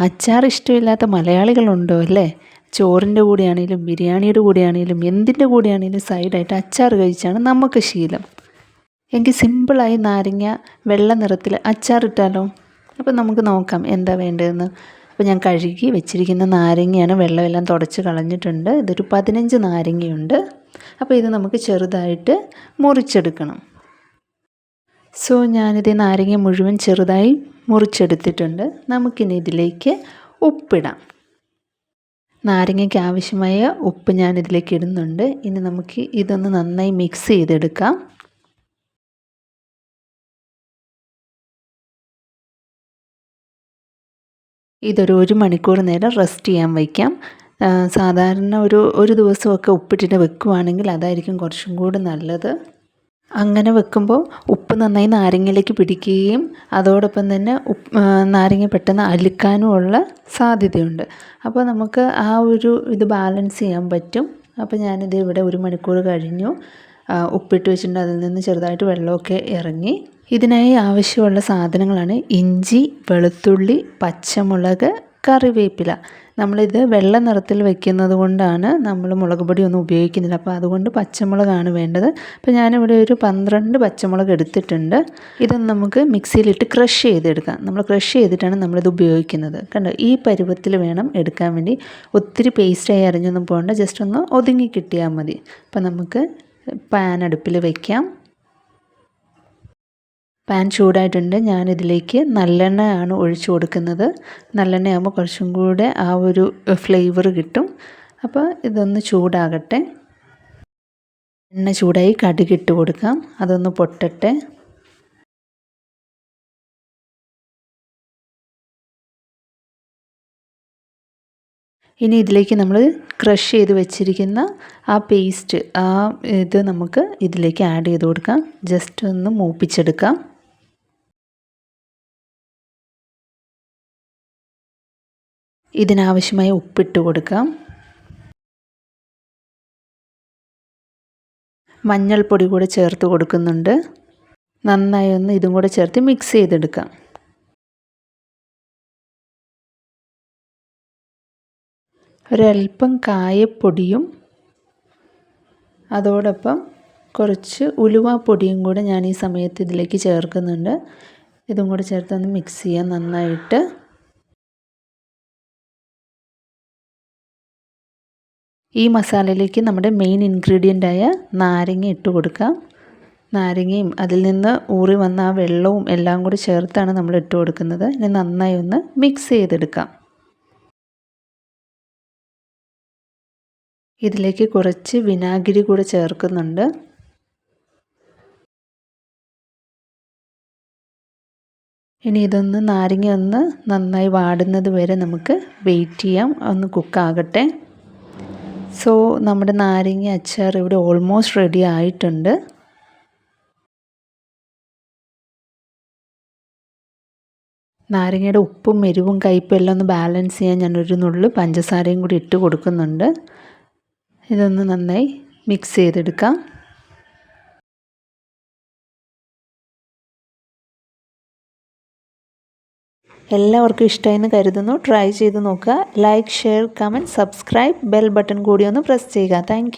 അച്ചാർ ഇഷ്ടമില്ലാത്ത മലയാളികളുണ്ടോ അല്ലേ? ചോറിന്റെ കൂടെയാണെങ്കിലും ബിരിയാണിയുടെ കൂടെയാണെങ്കിലും എന്തിന്റെ കൂടെയാണെങ്കിലും സൈഡായിട്ട് അച്ചാർ കഴിച്ചാണ് നമുക്ക് ശീലം. എങ്കിൽ സിമ്പിളായി നാരങ്ങ വെള്ള നിറത്തിൽ അച്ചാർ അച്ചാറിട്ടാലോ? അപ്പോൾ നമുക്ക് നോക്കാം എന്താ വേണ്ടതെന്ന്. അപ്പോൾ ഞാൻ കഴുകി വെച്ചിരിക്കുന്ന നാരങ്ങയാണ് വെള്ളമെല്ലാം തുടച്ച് കളഞ്ഞിട്ടുണ്ട്. ഇതൊരു പതിനഞ്ച് നാരങ്ങയുണ്ട്. അപ്പോൾ ഇത് നമുക്ക് ചെറുതായിട്ട് മുറിച്ചെടുക്കണം. സോ ഞാനിത് നാരങ്ങ മുഴുവൻ ചെറുതായി മുറിച്ചെടുത്തിട്ടുണ്ട്. നമുക്കിനി ഇതിലേക്ക് ഉപ്പിടാം. നാരങ്ങയ്ക്ക് ആവശ്യമായ ഉപ്പ് ഞാനിതിലേക്ക് ഇടുന്നുണ്ട്. ഇനി നമുക്ക് ഇതൊന്ന് നന്നായി മിക്സ് ചെയ്തെടുക്കാം. ഇതൊരു ഒരു മണിക്കൂർ നേരം റെസ്റ്റ് ചെയ്യാൻ വയ്ക്കാം. സാധാരണ ഒരു ഒരു ദിവസമൊക്കെ ഉപ്പിട്ടിട്ട് വെക്കുവാണെങ്കിൽ അതായിരിക്കും കുറച്ചും കൂടി നല്ലത്. അങ്ങനെ വെക്കുമ്പോൾ ഉപ്പ് നന്നായി നാരങ്ങയിലേക്ക് പിടിക്കുകയും അതോടൊപ്പം തന്നെ ഉപ്പ് നാരങ്ങ പെട്ടെന്ന് അലിക്കാനുമുള്ള സാധ്യതയുണ്ട്. അപ്പോൾ നമുക്ക് ആ ഒരു ഇത് ബാലൻസ് ചെയ്യാൻ പറ്റും. അപ്പോൾ ഞാനിത് ഇവിടെ ഒരു മണിക്കൂർ കഴിഞ്ഞു. ഉപ്പിട്ട് വെച്ചിട്ടുണ്ട്. അതിൽ നിന്ന് ചെറുതായിട്ട് വെള്ളമൊക്കെ ഇറങ്ങി. ഇതിനായി ആവശ്യമുള്ള സാധനങ്ങളാണ് ഇഞ്ചി വെളുത്തുള്ളി പച്ചമുളക് കറിവേപ്പില. നമ്മളിത് വെള്ള നിറത്തിൽ വെക്കുന്നത് കൊണ്ടാണ് നമ്മൾ മുളക് പൊടി ഒന്നും ഉപയോഗിക്കുന്നില്ല. അപ്പോൾ അതുകൊണ്ട് പച്ചമുളകാണ് വേണ്ടത്. അപ്പോൾ ഞാനിവിടെ ഒരു പന്ത്രണ്ട് പച്ചമുളക് എടുത്തിട്ടുണ്ട്. ഇത് നമുക്ക് മിക്സിയിലിട്ട് ക്രഷ് ചെയ്തെടുക്കാം. നമ്മൾ ക്രഷ് ചെയ്തിട്ടാണ് നമ്മളിത് ഉപയോഗിക്കുന്നത്. കണ്ടോ? ഈ പരുവത്തിൽ വേണം എടുക്കാൻ വേണ്ടി. ഒത്തിരി പേസ്റ്റായി അരിഞ്ഞൊന്നും പോകണ്ട ജസ്റ്റ് ഒന്ന് ഒതുങ്ങി കിട്ടിയാൽ മതി. അപ്പോൾ നമുക്ക് പാൻ അടുപ്പിൽ വയ്ക്കാം പാൻ ചൂടായിട്ടുണ്ട്. ഞാനിതിലേക്ക് നല്ലെണ്ണ ആണ് ഒഴിച്ചു കൊടുക്കുന്നത്. നല്ലെണ്ണയാകുമ്പോൾ കുറച്ചും കൂടെ ആ ഒരു ഫ്ലേവർ കിട്ടും. അപ്പോൾ ഇതൊന്ന് ചൂടാകട്ടെ. എണ്ണ ചൂടായി കടുകിട്ട് കൊടുക്കാം. അതൊന്ന് പൊട്ടട്ടെ. ഇനി ഇതിലേക്ക് നമ്മൾ ക്രഷ് ചെയ്ത് വെച്ചിരിക്കുന്ന ആ പേസ്റ്റ് ആ ഇത് നമുക്ക് ഇതിലേക്ക് ആഡ് ചെയ്ത് കൊടുക്കാം. ജസ്റ്റ് ഒന്ന് മൂപ്പിച്ചെടുക്കാം. ഇതിനാവശ്യമായ ഉപ്പിട്ട് കൊടുക്കാം. മഞ്ഞൾപ്പൊടി കൂടെ ചേർത്ത് കൊടുക്കുന്നുണ്ട്. നന്നായി ഒന്ന് ഇതും കൂടെ ചേർത്ത് മിക്സ് ചെയ്തെടുക്കാം. ഒരൽപ്പം കായപ്പൊടിയും അതോടൊപ്പം കുറച്ച് ഉലുവാപ്പൊടിയും കൂടെ ഞാൻ ഈ സമയത്ത് ഇതിലേക്ക് ചേർക്കുന്നുണ്ട്. ഇതും കൂടെ ചേർത്ത് ഒന്ന് മിക്സ് ചെയ്യാം നന്നായിട്ട്. ഈ മസാലയിലേക്ക് നമ്മുടെ മെയിൻ ഇൻഗ്രീഡിയന്റായ നാരങ്ങ ഇട്ട് കൊടുക്കാം നാരങ്ങയും അതിൽ നിന്ന് ഊറി വന്ന ആ വെള്ളവും എല്ലാം കൂടി ചേർത്താണ് നമ്മൾ ഇട്ട് കൊടുക്കുന്നത്. ഇനി നന്നായി ഒന്ന് മിക്സ് ചെയ്തെടുക്കാം. ഇതിലേക്ക് കുറച്ച് വിനാഗിരി കൂടെ ചേർക്കുന്നുണ്ട്. ഇനി ഇതൊന്ന് നാരങ്ങ ഒന്ന് നന്നായി വാടുന്നത് വരെ നമുക്ക് വെയിറ്റ് ചെയ്യാം. ഒന്ന് കുക്കാകട്ടെ സോ നമ്മുടെ നാരങ്ങ അച്ചാർ ഇവിടെ ഓൾമോസ്റ്റ് റെഡി ആയിട്ടുണ്ട്. നാരങ്ങയുടെ ഉപ്പും എരിവും കയ്പും എല്ലാം ഒന്ന് ബാലൻസ് ചെയ്യാൻ ഞാനൊരു നുള്ളു പഞ്ചസാരയും കൂടി ഇട്ട് കൊടുക്കുന്നുണ്ട്. ഇതൊന്ന് നന്നായി മിക്സ് ചെയ്തെടുക്കാം. എല്ലാവർക്കും ഇഷ്ടമായെന്ന് കരുതുന്നു. ട്രൈ ചെയ്ത് നോക്കുക. Like share comment subscribe bell button കൂടി ഒന്ന് പ്രസ് ചെയ്യുക. താങ്ക്